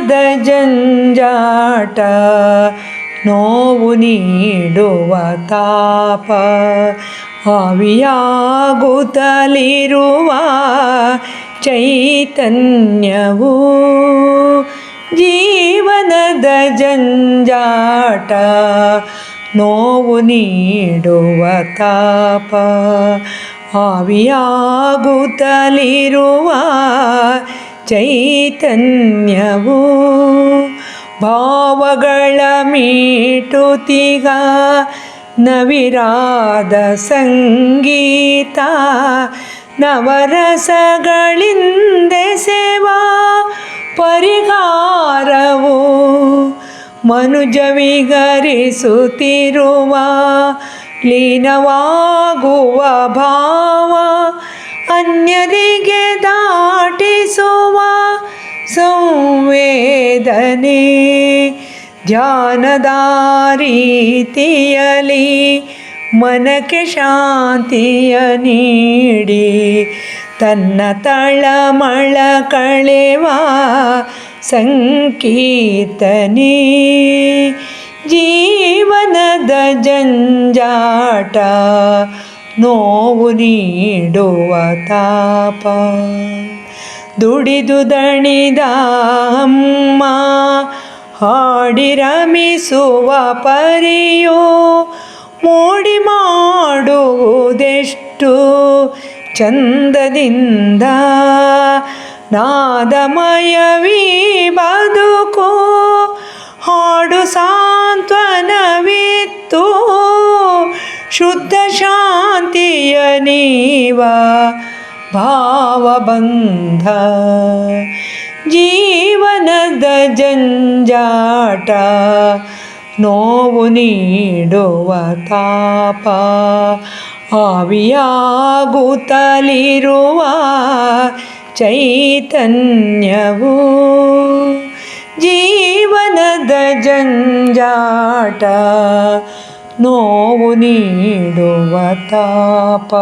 ಜೀವನದ ಜಂಜಾಟ ನೋವು ನೀಡುವ ತಾಪ ಆವಿಯಾಗುತ್ತಲಿರುವ ಚೈತನ್ಯವು ಜೀವನದ ಜಂಜಾಟ ನೋವು ನೀಡುವ ತಾಪ ಆವಿಯಾಗುತ್ತಲಿರುವ ಚೈತನ್ಯವು ಭಾವಗಳ ಮೀಟುತಿಗ ನವಿರಾದ ಸಂಗೀತ ನವರಸಗಳಿಂದೆ ಸೇವಾ ಪರಿಹಾರವು ಮನುಜ ವಿಗರಿಸುತ್ತಿರುವ ಲೀನವಾಗುವ ಭಾವ ಅನ್ಯರಿಗೆ ಸಂವೇದನೆ ಧ್ಯಾನದ ರೀತಿಯಲಿ ಮನಕ್ಕೆ ಶಾಂತಿಯ ನೀಡಿ ತನ್ನ ತಳಮಳ ಕಳೆವ ಸಂಕೀರ್ತನೆ. ಜೀವನದ ಜಂಜಾಟ ನೋವು ನೀಡುವ ತಾಪ. ದುಡಿದು ದಣಿದ ಅಮ್ಮ ಹಾಡಿರಮಿಸುವ ಪರಿಯೋ, ಮೋಡಿ ಮಾಡುವುದೆಷ್ಟು ಚಂದದಿಂದ. ನಾದಮಯವೀ ಬದುಕು, ಹಾಡು ಸಾಂತ್ವನವಿತ್ತು. ಶುದ್ಧ ಶಾಂತಿಯ ನೀವ ಭಾವಬಂಧ. ಜೀವನದ ಜಂಜಾಟ ನೋವು ನೀಡುವ ತಾಪ ಆವಿಯಾಗುತ್ತಲಿರುವ ಚೈತನ್ಯವು. ಜೀವನದ ಜಂಜಾಟ ನೋವು ನೀಡುವ ತಾಪ.